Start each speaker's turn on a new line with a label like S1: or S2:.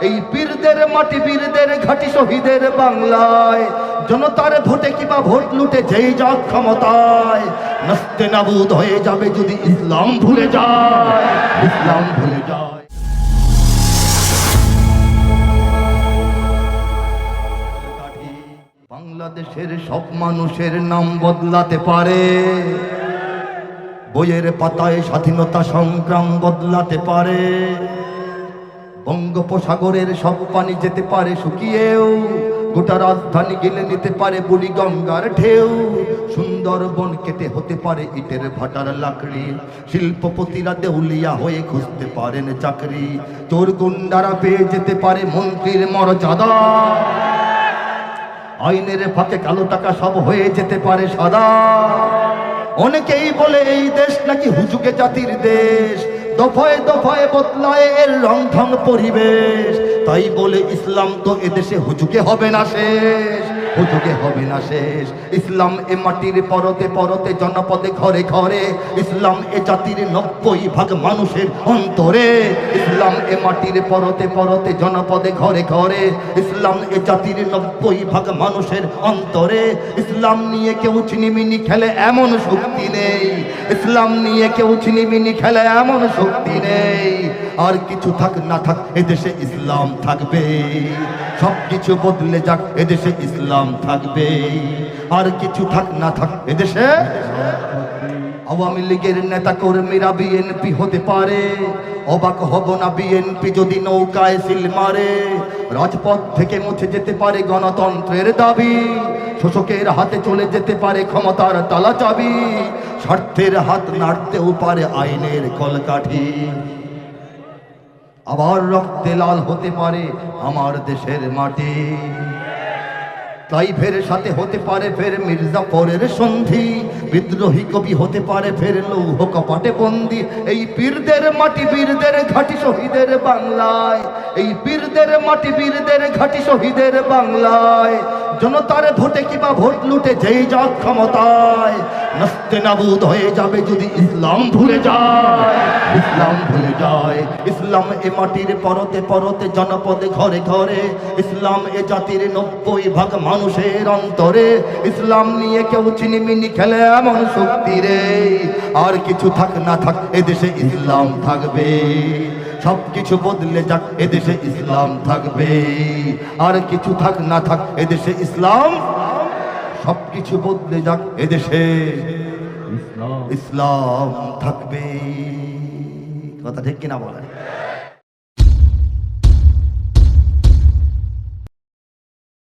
S1: এই বীরদের মাটি বীরদের ঘাটি শহীদের বাংলায়। জনতার ভোটে কিবা ভোট লুটে যেই যাক ক্ষমতায়। নস্তে নাবুদ হয়ে যাবে যদি ইসলাম ভুলে যায়। ইসলাম ভুলে যায়। বাংলাদেশের সব মানুষের নাম বদলাতে পারে। বইয়ের পাতায় স্বাধীনতা সংগ্রাম বদলাতে পারে। বঙ্গোপসাগরের সব পানি যেতে পারে শুকিয়েও, গোটা রাজধানী গেলে নিতে পারে বুড়ি গঙ্গার ঢেউ। সুন্দরবন কেটে হতে পারে ইটের ভাটার লাকড়ি। শিল্পপতিরা দেউলিয়া হয়ে খুঁজতে পারেন চাকরি। চোর গুন্ডারা পেয়ে যেতে পারে মন্ত্রীর মরজাদা আইনের ফাঁকে কালো টাকা সব হয়ে যেতে পারে সাদা। অনেকেই বলে এই দেশ নাকি হুজুকে জাতির দেশ। দফায় দফায় বদলায় এর ঢং পরিবেশ। তাই বলে ইসলাম তো এদেশে হুজুকে হবে না শেষ হুজুকে হবে না শেষ। ইসলাম এ মাটির পরতে পরতে, জনপদে ঘরে ঘরে। ইসলাম এ জাতির নব্বই ভাগ মানুষের অন্তরে। ইসলাম এ মাটির পরতে পরতে, জনপদে ঘরে ঘরে। ইসলাম এ জাতির নব্বই ভাগ মানুষের অন্তরে। ইসলাম নিয়ে কেউ চিনিমিনি খেলে এমন শক্তি নেই। ইসলাম নিয়ে কেউ চিনিমিনি খেলে এমন শক্তি নেই। আর কিছু থাক, না থাক, এদেশে ইসলাম থাকবে। সব কিছু বদলে যাক, এদেশে ইসলাম থাকবে। আর কিছু থাক, না থাক, এদেশে আওয়ামী লীগের নেতা কর্মীরা বিএনপি হতে পারে। অবাক হব না বিএনপি যদি নৌকায় সিল মারে। রাজপথ থেকে মুছে যেতে পারে গণতন্ত্রের দাবি। শোষকের হাতে চলে যেতে পারে ক্ষমতার তালা চাবি। স্বার্থের হাত নাড়তেও পারে আইনের কলকাঠি। আবার রক্তে লাল হতে পারে আমার দেশের মাটি। তাই ফের সাথে হতে পারে ফের মির্জাফরের সন্ধি। বিদ্রোহী কবি হতে পারে ফের লৌহ কপাটে বন্দি। এই বীরদের মাটি বীরদের ঘাটি শহীদের বাংলায়। এই বীরদের মাটি বীরদের ঘাটি শহীদের বাংলায়। জনতার ভোটে কিবা ভোট লুটে যেই যাক ক্ষমতায় নস্তে নাবুদ হয়ে যাবে যদি ইসলাম ভুলে যায়। ইসলাম ভুলে যায়। ইসলাম এ মাটির পরতে পরতে জনপদে ঘরে ঘরে, ইসলাম এ জাতির নব্বই ভাগ মানুষের অন্তরে। ইসলাম নিয়ে কেউ চিনিমিনি খেলে এমন শক্তি রে। আর কিছু থাক না থাক এদেশে ইসলাম থাকবে। সব কিছু বদলে যাক, এদেশে ইসলাম থাকবে। আর কিছু থাক, না থাক, এদেশে ইসলাম। সব কিছু বদলে যাক, এদেশে ইসলাম থাকবে। কথা ঠিক কিনা বলেন?